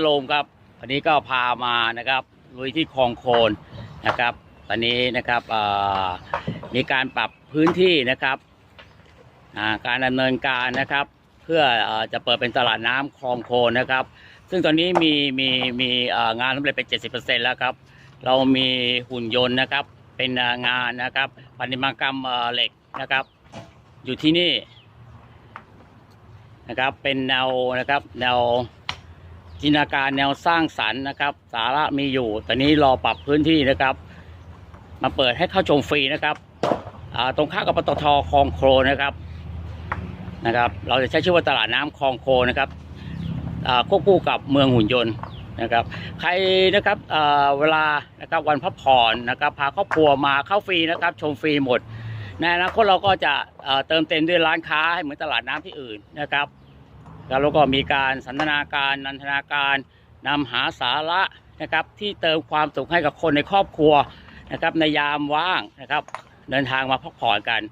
โลมครับวันนี้ก็พามานะครับลุยที่คลองโคนนะครับ ตอนนี้นะครับมีการปรับพื้นที่นะครับการดำเนินการนะครับ เพื่ออจะเปิดเป็นตลาดน้ำคลองโคนนะครับ ซึ่งตอนนี้มีมีมีเอ่องานสำเร็จไป70%แล้วครับ เรามีหุ่นยนต์นะครับ เป็นงานนะครับปฏิมากรรมเหล็กนะครับ อยู่ที่นี่นะครับเป็นแนวนะครับแนว จินตนาการแนวสร้างสรรค์นะครับ สาระมีอยู่ตอนนี้รอปรับพื้นที่นะครับ มาเปิดให้เข้าชมฟรีนะครับตรงข้ามกับปตทคลองโคลนะครับนะครับ เราจะใช้ชื่อว่าตลาดน้ำคลองโคลนะครับควบคู่กับเมืองหุ่นยนต์นะครับ ใครนะครับเวลานะครับวันพักผ่อนนะครับพาครอบครัวมาเข้าฟรีนะครับ ชมฟรีหมดในอนาคตเราก็จะเอ่อเติมเต็มด้วยร้านค้าให้เหมือนตลาดน้ำที่อื่นนะครับ แล้วเราก็มีการสันทนาการนันทนาการนำหาสาระนะครับที่เติมความสุขให้กับคนในครอบครัวนะครับในยามว่างนะครับเดินทางมาพักผ่อนกัน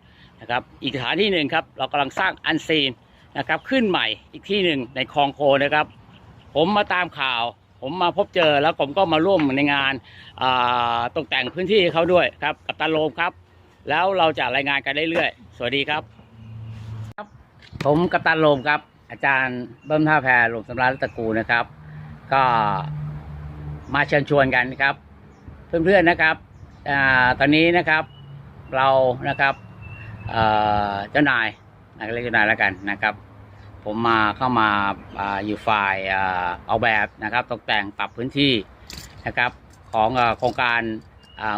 นะครับอีกสถานที่หนึ่งครับเรากำลังสร้างอันซีนนะครับขึ้นใหม่อีกที่หนึ่งในคลองโคนะครับ ผมมาตามข่าว ผมมาพบเจอแล้วผมก็มาร่วมในงานอ่าตกแต่งพื้นที่ให้เขาด้วยครับกับตาโลมครับ แล้วเราจะรายงานกันเรื่อยๆสวัสดีครับครับผมกัปตันโลมครับ อาจารย์เบิ้มท่าแพรหลวงสำราญรัตกูนะครับ ก็มาเชิญชวนกันครับ เพื่อนๆนะครับอตอนนี้นะครับเรานะครับเจ้านายนะเรียกเจ้านายแล้วกันนะครับ ผมมาเข้ามาออยู่ฝ่ายอ่าอกแบบนะครับ ตกแต่งปรับพื้นที่นะครับของโครงการ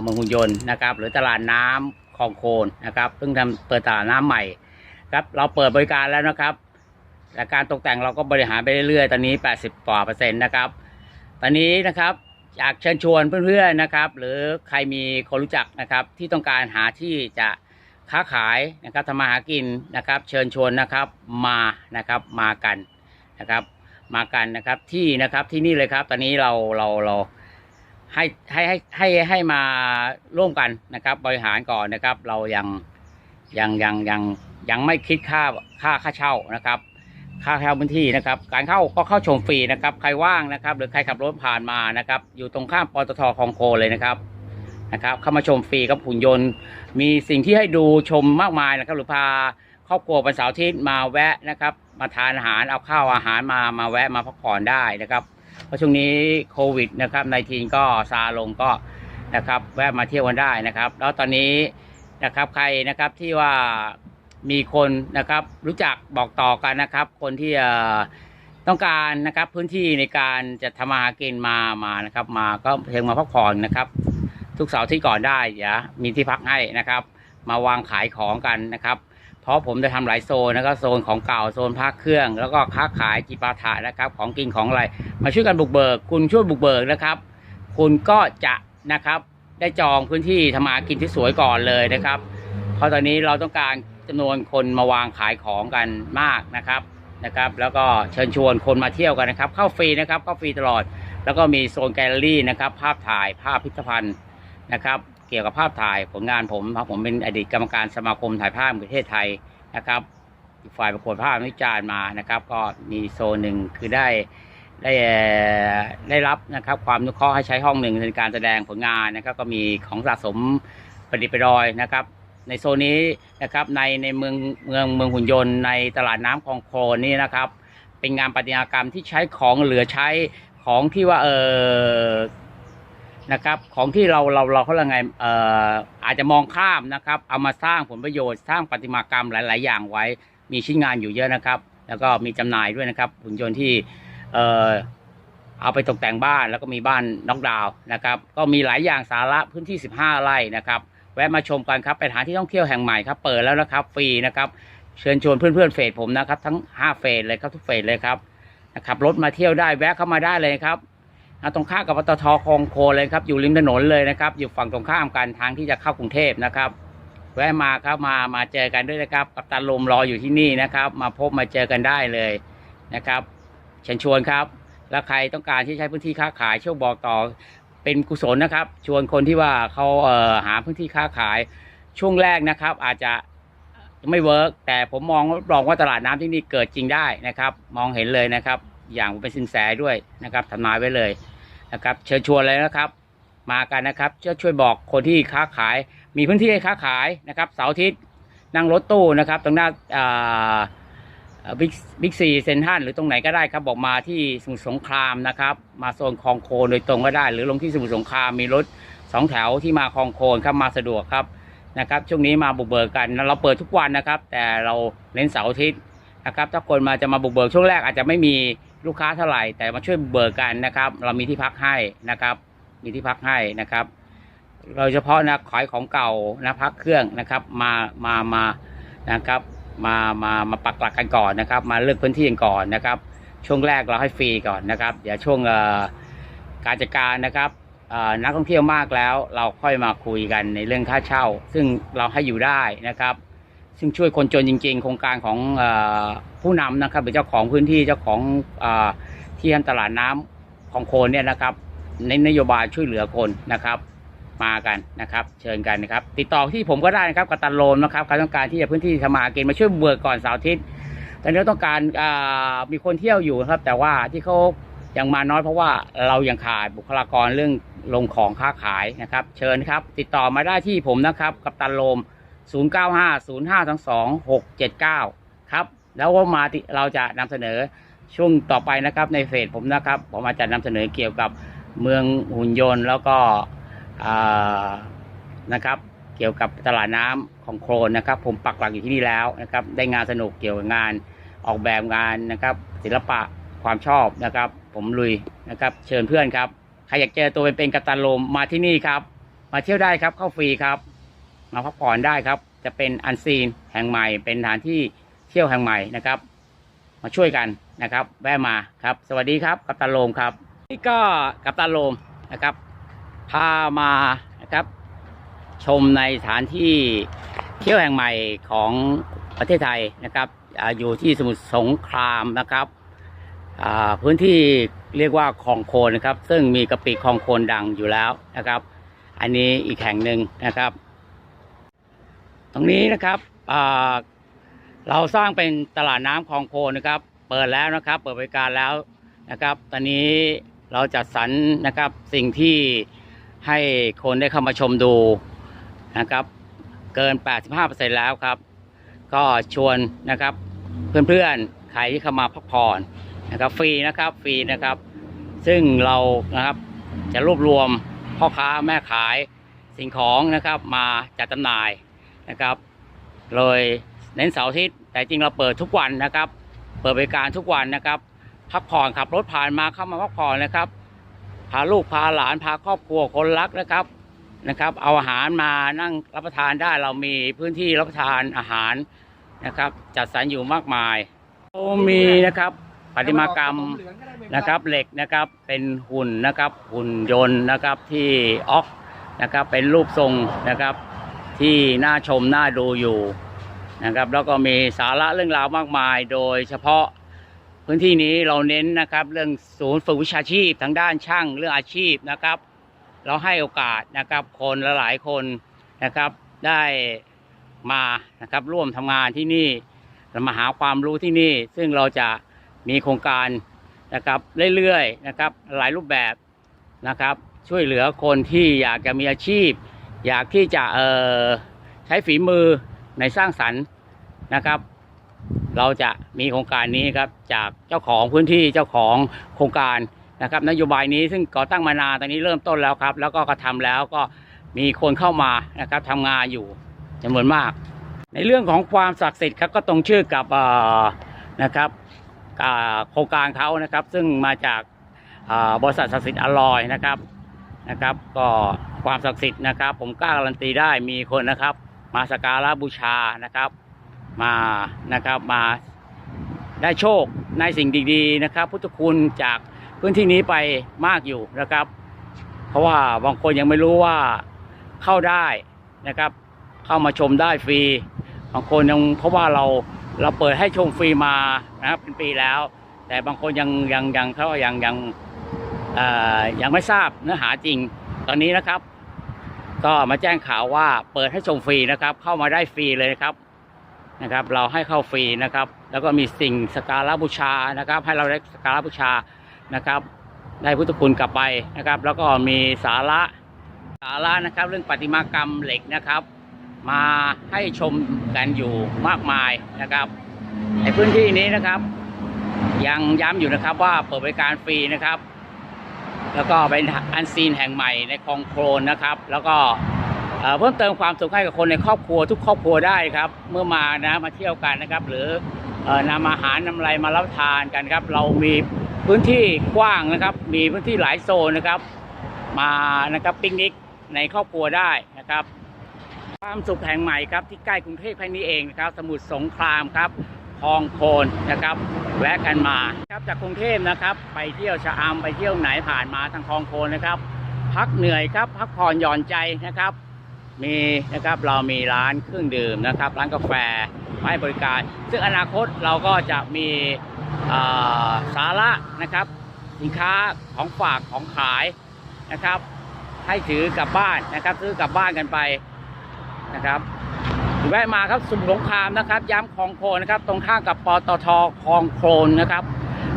เมืองหุ่นยนต์นะครับ หรือตลาดน้ำคลองโคนนะครับเพิ่งทำเปิดตลาดน้ำใหม่ครับเราเปิดบริการแล้วนะครับ แต่การตกแต่งเราก็บริหารไปเรื่อยๆ ตอนนี้ 80กว่าเปอร์เซ็นต์นะครับ ตอนนี้นะครับอยากเชิญชวนเพื่อนๆนะครับ หรือใครมีคนรู้จักนะครับ ที่ต้องการหาที่จะค้าขายนะครับทำมาหากินนะครับ เชิญชวนนะครับมานะครับมากันนะครับ มากันนะครับที่นะครับที่นี่เลยครับ ตอนนี้เราเราเราให้ให้ให้ให้ให้มาร่วมกันนะครับ บริหารก่อนนะครับ เรายังยังยังยังยังไม่คิดค่าค่าค่าเช่านะครับ ค่าเช่าพื้นที่นะครับ การเข้าก็เข้าชมฟรีนะครับ ใครว่างนะครับ หรือใครขับรถผ่านมานะครับ อยู่ตรงข้ามปตทคลองโคเลยนะครับนะครับ เข้ามาชมฟรีกับหุ่นยนต์ มีสิ่งที่ให้ดูชมมากมายนะครับ หรือพาครอบครัววันเสาร์ทิตย์มาแวะนะครับ มาทานอาหารเอาข้าวอาหารมามาแวะมาพักผ่อนได้นะครับ เพราะช่วงนี้โควิดนะครับในทีนก็ซาลงก็นะครับ แวะมาเที่ยวกันได้นะครับ แล้วตอนนี้นะครับใครนะครับที่ว่า มีคนนะครับรู้จักบอกต่อกันนะครับ คนที่เอ่อต้องการนะครับพื้นที่ในการจะทำมาหากินมามานะครับ มาก็เพียงมาพักผ่อนนะครับ ทุกเสาร์ที่ก่อนได้เดี๋ยวมีที่พักให้นะครับ มาวางขายของกันนะครับ เพราะผมจะทำหลายโซนนะครับโซนของเก่าโซนพักเครื่อง แล้วก็ค้าขายจิปาถะนะครับ ของกินของอะไรมาช่วยกันบุกเบิก คุณช่วยบุกเบิกนะครับ คุณก็จะนะครับได้จองพื้นที่ทำมาหากินที่สวยก่อนเลยนะครับ เพราะตอนนี้เราต้องการ จำนวนคนมาวางขายของกันมากนะครับนะครับ แล้วก็เชิญชวนคนมาเที่ยวกันนะครับ เข้าฟรีนะครับเข้าฟรีตลอด แล้วก็มีโซนแกลเลอรี่นะครับ ภาพถ่ายภาพพิพิธภัณฑ์นะครับ เกี่ยวกับภาพถ่ายผลงานผมครับผมเป็นอดีตกรรมการสมาคมถ่ายภาพประเทศไทยนะครับฝ่ายประกวดภาพวิจารณ์มานะครับ ก็มีโซนหนึ่งคือได้ได้ได้รับนะครับความนุเคราะห์ให้ใช้ห้องหนึ่งในการแสดงผลงานนะครับ ก็มีของสะสมประดิษฐ์ประดอยนะครับ ในโซนนี้นะครับในในเมืองเมืองเมืองหุ่นยนต์ในตลาดน้ำคลองโคลนนี่นะครับ เป็นงานปฏิมากรรมที่ใช้ของเหลือใช้ของที่ว่าเออนะครับของที่เราเราเราเขาเรียกไงเอ่ออาจจะมองข้ามนะครับ เอามาสร้างผลประโยชน์สร้างปฏิมากรรมหลาย ๆ อย่างไว้ มีชิ้นงานอยู่เยอะนะครับ แล้วก็มีจำหน่ายด้วยนะครับหุ่นยนต์ที่เอ่อเอาไปตกแต่งบ้านแล้วก็มีบ้านน็อกดาวน์นะครับ ก็มีหลายอย่างสาระพื้นที่ 15 ไร่นะครับ วะมาชมกันครับเป็นสถานที่ท่องเที่ยวแห่งใหม่ครับเปิดแล้วนะครับฟรีนะครับเชิญชวนเพื่อนๆเฟสผมนะครับ ทั้ง 5 เฟสเลยครับทุกเฟสเลยครับนะครับรถมาเที่ยวได้แวะเข้ามาได้เลยครับตรงข้ามกับปตทคลองโคเลยครับอยู่ริมถนนเลยนะครับ อยู่ฝั่งตรงข้ามกันทางที่จะเข้ากรุงเทพนะครับ แวะมาครับมามาเจอกันด้วยนะครับ กัปตันลมรออยู่ที่นี่นะครับ มาพบมาเจอกันได้เลยนะครับเชิญชวนครับ แล้วใครต้องการที่ใช้พื้นที่ค้าขายช่วยบอกต่อ เป็นกุศลนะครับ ชวนคนที่ว่าเขาเอ่อหาพื้นที่ค้าขายช่วงแรกนะครับ อาจจะไม่เวิร์กแต่ผมมองรองว่าตลาดน้ำที่นี่เกิดจริงได้นะครับ มองเห็นเลยนะครับ อย่างผมเป็นสินแสด้วยนะครับทำนายไว้เลยนะครับ เชิญชวนเลยนะครับ มากันนะครับจะช่วยบอกคนที่ค้าขาย มีพื้นที่ให้ค้าขายนะครับเสาร์อาทิตย์นั่งรถตู้นะครับ ตรงหน้าอ่า บิ๊กบิ๊กซีเซนทันหรือตรงไหนก็ได้ครับ บอกมาที่สมุทรสงครามนะครับ มาโซนคลองโคนโดยตรงก็ได้ หรือลงที่สมุทรสงครามมีรถสองแถวที่มาคลองโคนครับมาสะดวกครับนะครับช่วงนี้มาบุกเบิกกันเราเปิดทุกวันนะครับ แต่เราเน้นเสาร์อาทิตย์นะครับ ถ้าคนมาจะมาบุกเบิกช่วงแรกอาจจะไม่มีลูกค้าเท่าไหร่ แต่มาช่วยบุกเบิกกันนะครับ เรามีที่พักให้นะครับ มีที่พักให้นะครับโดยเฉพาะนะขายของเก่านะพักเครื่องนะครับ มามามานะครับ มามามาปักหลักกันก่อนนะครับ มาเลือกพื้นที่กันก่อนนะครับ ช่วงแรกเราให้ฟรีก่อนนะครับ เดี๋ยวช่วงการจัดการนะครับนักท่องเที่ยวมากแล้วเราค่อยมาคุยกันในเรื่องค่าเช่า ซึ่งเราให้อยู่ได้นะครับ ซึ่งช่วยคนจนจริง ๆ โครงการของอผู้นำนะครับเป็นเจ้าของพื้นที่เจ้าของอที่ทำตลาดน้ำของโคนเนี่ยนะครับในนโยบายช่วยเหลือคนนะครับ มากันนะครับ เชิญกันนะครับ ติดต่อที่ผมก็ได้นะครับกับตันโลนนะครับใครต้องการที่จะพื้นที่ทำมาหากินมาช่วยเบิกก่อนเสาร์อาทิตย์ตอนนี้ต้องการมีคนเที่ยวอยู่นะครับ แต่ว่าที่เขายังมาน้อยเพราะว่าเรายังขาดบุคลากรเรื่องลงของค้าขายนะครับ เชิญครับ ติดต่อมาได้ที่ผมนะครับกับตันโลม 0950526679 ครับ แล้วก็มาเราจะนำเสนอช่วงต่อไปนะครับในเฟซผมนะครับ ผมอาจจะนำเสนอเกี่ยวกับเมืองหุ่นยนต์แล้วก็ นะครับ เกี่ยวกับตลาดน้ำของโครนนะครับ ผมปักหลักอยู่ที่นี่แล้วนะครับ ได้งานสนุกเกี่ยวกับงานออกแบบงานนะครับ ศิลปะความชอบนะครับ ผมลุยนะครับ เชิญเพื่อนครับใครอยากเจอตัวเป็นๆกัปตันลมมาที่นี่ครับ มาเที่ยวได้ครับเข้าฟรีครับ มาพักผ่อนได้ครับ จะเป็นอันซีนแห่งใหม่เป็นสถานที่เที่ยวแห่งใหม่นะครับ มาช่วยกันนะครับ แวะมาครับ สวัสดีครับกัปตันโลมครับ นี่ก็กัปตันโลมนะครับ พามานะครับ ชมในสถานที่เที่ยวแห่งใหม่ของประเทศไทยนะครับอยู่ที่สมุทรสงครามนะครับพื้นที่เรียกว่าคลองโคนนะครับ ซึ่งมีกะปิคลองโคนดังอยู่แล้วนะครับ อันนี้อีกแห่งหนึ่งนะครับ ตรงนี้นะครับเราสร้างเป็นตลาดน้ำคลองโคนนะครับ เปิดแล้วนะครับ เปิดบริการแล้วนะครับ ตอนนี้เราจัดสรรนะครับสิ่งที่ ให้คนได้เข้ามาชมดูนะครับ เกิน 85%แล้วครับ ก็ชวนนะครับ เพื่อนๆใครที่เข้ามาพักผ่อนนะครับฟรีนะครับฟรีนะครับ ซึ่งเรานะครับจะรวบรวมพ่อค้าแม่ขายสิ่งของนะครับมาจัดจำหน่ายนะครับเลยเน้นเสาร์อาทิตย์แต่จริงเราเปิดทุกวันนะครับ เปิดบริการทุกวันนะครับ พักผ่อนขับรถผ่านมาเข้ามาพักผ่อนนะครับ พาลูกพาหลานพาครอบครัวคนรักนะครับนะครับ เอาอาหารมานั่งรับประทานได้เรามีพื้นที่รับประทานอาหารนะครับ จัดสรรอยู่มากมายเรามีนะครับประติมากรรมนะครับเหล็กนะครับเป็นหุ่นนะครับหุ่นยนต์นะครับที่ออกนะครับเป็นรูปทรงนะครับ ที่น่าชมน่าดูอยู่นะครับ แล้วก็มีสาระเรื่องราวมากมาย โดยเฉพาะ พื้นที่นี้เราเน้นนะครับ เรื่องศูนย์ฝึกวิชาชีพทางด้านช่างเรื่องอาชีพนะครับ เราให้โอกาสนะครับคนละหลายคนนะครับได้มานะครับร่วมทำงานที่นี่มาหาความรู้ที่นี่ ซึ่งเราจะมีโครงการนะครับเรื่อยๆนะครับหลายรูปแบบนะครับ ช่วยเหลือคนที่อยากจะมีอาชีพ อยากที่จะเออใช้ฝีมือในสร้างสรรค์นะครับ เราจะมีโครงการนี้ครับจากเจ้าของพื้นที่เจ้าของโครงการนะครับนโยบายนี้ซึ่งก่อตั้งมานานตอนนี้เริ่มต้นแล้วครับ แล้วก็กระทำแล้วก็มีคนเข้ามานะครับทำงานอยู่จำนวนมาก ในเรื่องของความศักดิ์สิทธิ์ครับก็ตรงชื่อกับนะครับโครงการเขานะครับ ซึ่งมาจากบริษัทศักดิ์สิทธิ์อลอยนะครับนะครับ ก็ความศักดิ์สิทธิ์นะครับ ผมกล้าการันตีได้มีคนนะครับ มาสักการะบูชานะครับ มานะครับมาได้โชคในสิ่งดีๆนะครับ พุทธคุณจากพื้นที่นี้ไปมากอยู่นะครับ เพราะว่าบางคนยังไม่รู้ว่าเข้าได้นะครับ เข้ามาชมได้ฟรีบางคนยังเพราะว่าเราเราเปิดให้ชมฟรีมานะครับเป็นปีแล้ว แต่บางคนยังยังยังเขายังยังยังไม่ทราบเนื้อหาจริงตอนนี้นะครับ ก็มาแจ้งข่าวว่าเปิดให้ชมฟรีนะครับ เข้ามาได้ฟรีเลยนะครับ นะครับ เราให้เข้าฟรีนะครับ แล้วก็มีสิ่งสการะบูชานะครับ ให้เราได้สการะบูชานะครับ ได้พุทธคุณกลับไปนะครับ แล้วก็มีสาระสาระนะครับ เรื่องประติมากรรมเหล็กนะครับ มาให้ชมกันอยู่มากมายนะครับ ในพื้นที่นี้นะครับ ยังย้ำอยู่นะครับว่าเปิดบริการฟรีนะครับ แล้วก็เป็นอันซีนแห่งใหม่ในคลองโคลนนะครับ แล้วก็ เพิ่มเติมความสุขให้กับคนในครอบครัวทุกครอบครัวได้ครับ เมื่อมานะมาเที่ยวกันนะครับ หรืออ่อนำอาหารนำอะไรมารับทานกันครับ เรามีพื้นที่กว้างนะครับ มีพื้นที่หลายโซนนะครับ มานะครับปิกนิกในครอบครัวได้นะครับ ความสุขแห่งใหม่ครับที่ใกล้กรุงเทพแค่นี้เองนะครับ สมุทรสงครามครับคลองโคนนะครับ แวะกันมาครับจากกรุงเทพนะครับ ไปเที่ยวชะอำไปเที่ยวไหนผ่านมาทางคลองโคนนะครับ พักเหนื่อยครับ พักผ่อนหย่อนใจนะครับ มีนะครับเรามีร้านเครื่องดื่มนะครับ ร้านกาแฟให้บริการ ซึ่งอนาคตเราก็จะมีาสาระนะครับ สินค้าของฝากของขายนะครับ ให้ถือกลับบ้านนะครับ ซื้อกลับบ้านกันไปนะครับแวะมาครับสมุทรสงครามนะครับย้ำคลองโคลนนะครับ ตรงข้ามกับปตทคลองโคลนนะครับ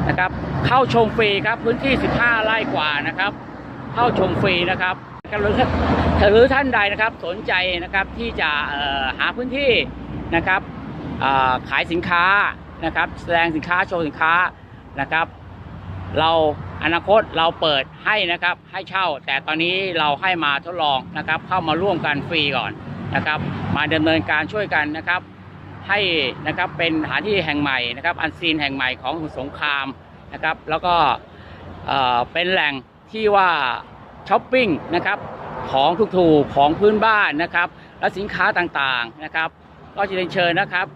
นะครับ เข้าชมฟรีครับพื้นที่ 15 ไร่กว่านะครับ เข้าชมฟรีนะครับหรือ หรือท่านใดนะครับสนใจนะครับที่จะหาพื้นที่นะครับขายสินค้านะครับ แสดงสินค้าโชว์สินค้านะครับ เราอนาคตเราเปิดให้นะครับให้เช่า แต่ตอนนี้เราให้มาทดลองนะครับ เข้ามาร่วมกันฟรีก่อนนะครับ มาดำเนินการช่วยกันนะครับ ให้นะครับเป็นสถานที่แห่งใหม่นะครับ อันซีนแห่งใหม่ของสงครามนะครับ แล้วก็เป็นแหล่งที่ว่าช้อปปิ้งนะครับ ของถูกๆของพื้นบ้านนะครับ และสินค้าต่างๆนะครับ ก็จะเรียนเชิญนะครับ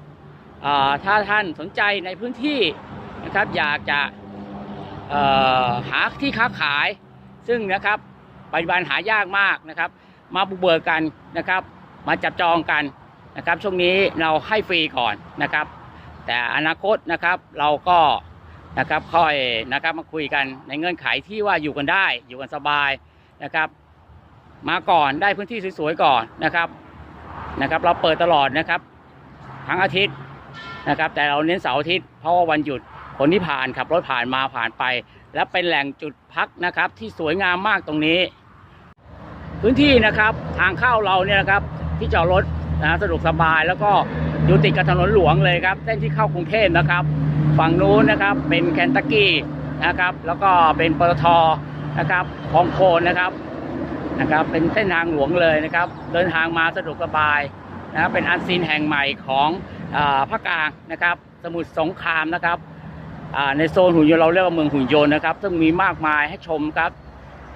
ถ้าท่านสนใจในพื้นที่นะครับ อยากจะหาที่ค้าขาย ซึ่งนะครับปัจจุบันหายากมากนะครับ มาบุกเบิกกันนะครับ มาจับจองกันนะครับ ช่วงนี้เราให้ฟรีก่อนนะครับ แต่อนาคตนะครับเราก็นะครับค่อยนะครับมาคุยกันในเงื่อนไขที่ว่าอยู่กันได้อยู่กันสบายนะครับ มาก่อนได้พื้นที่สวยๆก่อนนะครับนะครับ เราเปิดตลอดนะครับ ทั้งอาทิตย์นะครับ แต่เราเน้นเสาร์อาทิตย์เพราะว่าวันหยุดคนที่ผ่านขับรถผ่านมาผ่านไป และเป็นแหล่งจุดพักนะครับ ที่สวยงามมากตรงนี้ พื้นที่นะครับทางเข้าเราเนี่ยนะครับที่จอดรถนะสะดวกสบายแล้วก็อยู่ติดกับถนนหลวงเลยครับเส้นที่เข้ากรุงเทพนะครับ ฝั่งนู้นนะครับเป็นแคนตักกี้นะครับ แล้วก็เป็นปตทนะครับคลองโคนนะครับ นะครับ เป็นเส้นทางหลวงเลยนะครับ เดินทางมาสะดวกสบายนะครับเป็นอันซีนแห่งใหม่ของอาภาคกลางนะครับ สมุทรสงครามนะครับอ่าในโซนหุ่นยนต์เราเรียกว่าเมืองหุ่นยนต์นะครับ ซึ่งมีมากมายให้ชมครับ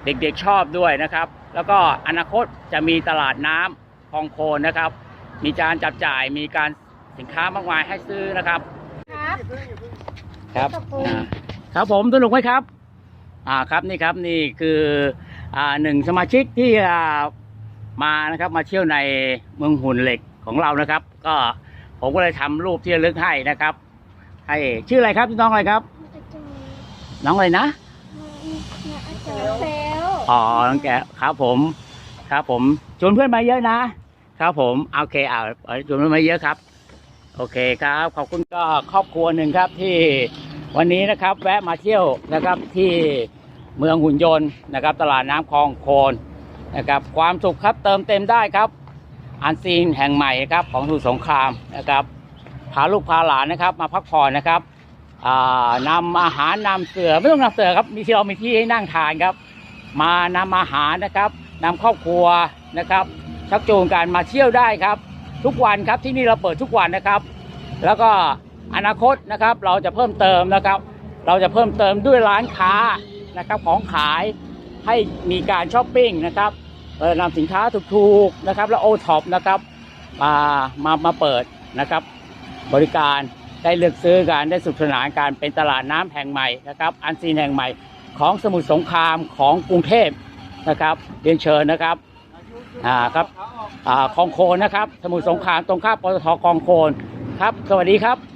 เด็กๆชอบด้วยนะครับ แล้วก็อนาคตจะมีตลาดน้ำคลองโคนนะครับ มีการจับจ่ายมีการสินค้ามากมายให้ซื้อนะครับ ครับครับขอบคุณอ่าครับผมสนุกไหมครับ อ่าครับนี่ครับนี่คืออ่า หนึ่งสมาชิกที่อ่ามานะครับมาเที่ยวในเมืองหุ่นเหล็กของเรานะครับ ก็ผมก็เลยทำรูปที่ระลึกให้นะครับให้ชื่ออะไรครับน้องอะไรครับ น้องอะไรนะเซลอ๋อน้องแกครับผม ครับผมชวนเพื่อนมาเยอะนะครับผมโอเคเอาเอาชวนเพื่อนมาเยอะครับ โอเคครับ ขอบคุณก็ครอบครัวหนึ่งครับที่วันนี้นะครับ แวะมาเที่ยวนะครับที่ เมืองหุ่นยนต์นะครับตลาดน้ำคลองโคนนะครับความสุขครับเติมเต็มได้ครับ อันซีนแห่งใหม่ครับของสุสงครามนะครับพาลูกพาหลานนะครับ มาพักผ่อนนะครับอ่านำอาหารนำเสือไม่ต้องนำเสือครับมีที่เรามีที่ให้นั่งทานครับ มานำอาหารนะครับนำครอบครัวนะครับชักจูงกันมาเที่ยวได้ครับ ทุกวันครับที่นี่เราเปิดทุกวันนะครับ แล้วก็อนาคตนะครับเราจะเพิ่มเติมนะครับ เราจะเพิ่มเติมด้วยร้านค้า นะครับของขายให้มีการช้อปปิ้งนะครับนำสินค้าถูกๆนะครับ แล้วโอท็อปนะครับมามามาเปิดนะครับ บริการได้เลือกซื้อกันได้สุขสนานการเป็นตลาดน้ำแห่งใหม่นะครับอันซีนแห่งใหม่ของสมุทรสงครามของกรุงเทพนะครับเรียนเชิญนะครับอ่าครับอ่าคลองโคนนะครับ สมุทรสงครามตรงข้ามปตทคลองโคนครับ สวัสดีครับ